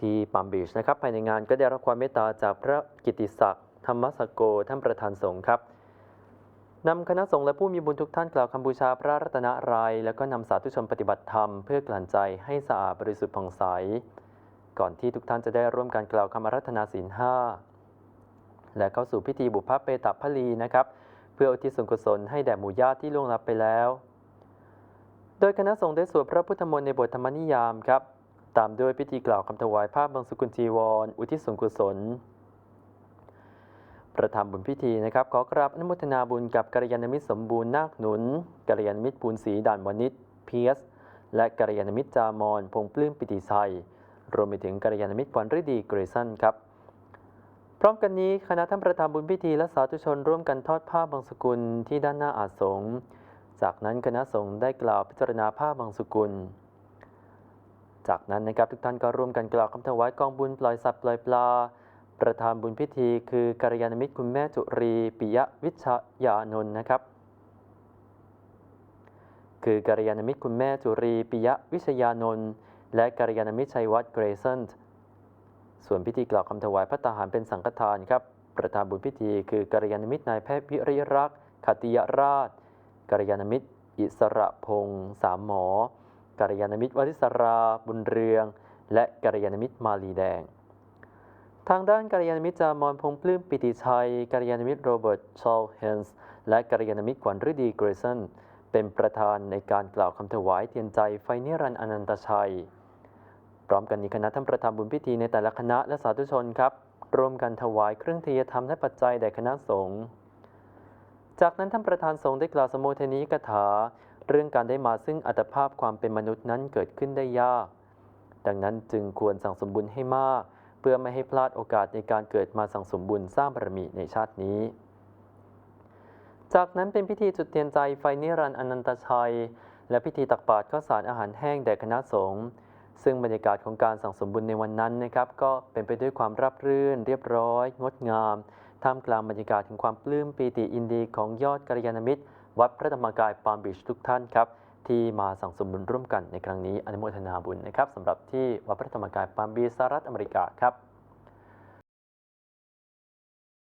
ที่ปามบีชนะครับภายในงานก็ได้รับความเมตตาจากพระกิติศักดิ์ธรรมสโกท่านประธานสงฆ์ครับนำคณะสงฆ์และผู้มีบุญทุกท่านกล่าวคำบูชาพระรัตนตรัยแล้วก็นำสาธุชนปฏิบัติธรรมเพื่อกลั่นใจให้สะอาดบริสุทธิ์ผ่องใส ก่อนที่ทุกท่านจะได้ร่วมกันกล่าวคำอารัธนาศีลห้าและเข้าสู่พิธีบุพเพตพลีนะครับ เพื่ออุทิศส่วนกุศลให้แด่หมู่ญาติที่ล่วงลับไปแล้ว โดยคณะสงฆ์ได้สวดพระพุทธมนต์ในบทธรรมนิยามครับ ตามด้วยพิธีกล่าวคำถวายผ้าบางสุกุลจีวร อุทิศส่วนกุศล ประธานบุญพิธีนะครับ ขอกราบอนุโมทนาบุญกับกัลยาณมิตรสมบูรณ์นาคหนุนกัลยาณมิตรปูนศรีด่านวณิชเพียส และกัลยาณมิตรจามอนพงปลื้มปิติชัย รวมไปถึงกัลยาณมิตรขวัญฤดีเกรซันครับ พร้อมกันนี้คณะท่านประธานบุญพิธีและสาธุชนร่วมกันทอดผ้าบางสกุลที่ด้านหน้าอาสงจากนั้นคณะสงฆ์ได้กล่าวพิจารณาผ้าบางสกุล จากนั้นนะครับทุกท่านก็ร่วมกันกล่าวคำถวายกองบุญปล่อยสัตว์ปล่อยปลา ประธานบุญพิธี คือกัลยาณมิตรคุณแม่จุรีปิยะวิชยานนท์นะครับ คือกัลยาณมิตรคุณแม่จุรีปิยะวิชยานนท์และกัลยาณมิตรชัยวัฒน์เกรซันส่วนพิธีกล่าวคำถวายพระตาหารเป็นสังฆทานครับประธานบุญพิธี คือกัลยาณมิตรนายแพทย์วิริยรักษ์ขติยราชกัลยาณมิตร อิสระพงษ์สามหมอ กัลยาณมิตรวริศราบุญเรือง และกัลยาณมิตรมาลีแดง ทางด้านกัลยาณมิตรจามอนพงปลื้มปิติชัยกัลยาณมิตรโรเบิร์ตชอลเฮนส์และกัลยาณมิตรขวัญฤดีเกรซันเป็นประธานในการกล่าวคำถวายเทียนใจไฟนิรันดร์อนันตชัย พร้อมกันนี้คณะท่านประธานบุญพิธีในแต่ละคณะและสาธุชนครับร่วมกันถวายเครื่องเทียธรรมและปัจจัยแด่คณะสงฆ์จากนั้นท่านประธานสงฆ์ได้กล่าวสมโภชนีกถา เรื่องการได้มาซึ่งอัตภาพความเป็นมนุษย์นั้นเกิดขึ้นได้ยาก ดังนั้นจึงควรสั่งสมบุญให้มาก เพื่อไม่ให้พลาดโอกาสในการเกิดมาสั่งสมบุญสร้างบารมีในชาตินี้ จากนั้นเป็นพิธีจุดเทียนใจไฟนิรันดร์อนันตชัย และพิธีตักบาตรข้าวสารอาหารแห้งแด่คณะสงฆ์ซึ่งบรรยากาศของการสั่งสมบุญในวันนั้นนะครับก็เป็นไปด้วยความราบรื่น เรียบร้อย งดงาม ท่ามกลางบรรยากาศถึงความปลื้มปีติอินดีของยอดกัลยาณมิตร วัดพระธรรมกายปามบีชทุกท่านครับที่มาสั่งสมบุญร่วมกันในครั้งนี้อนุโมทนาบุญนะครับสำหรับที่วัดพระธรรมกายปามบีสหรัฐอเมริกาครับ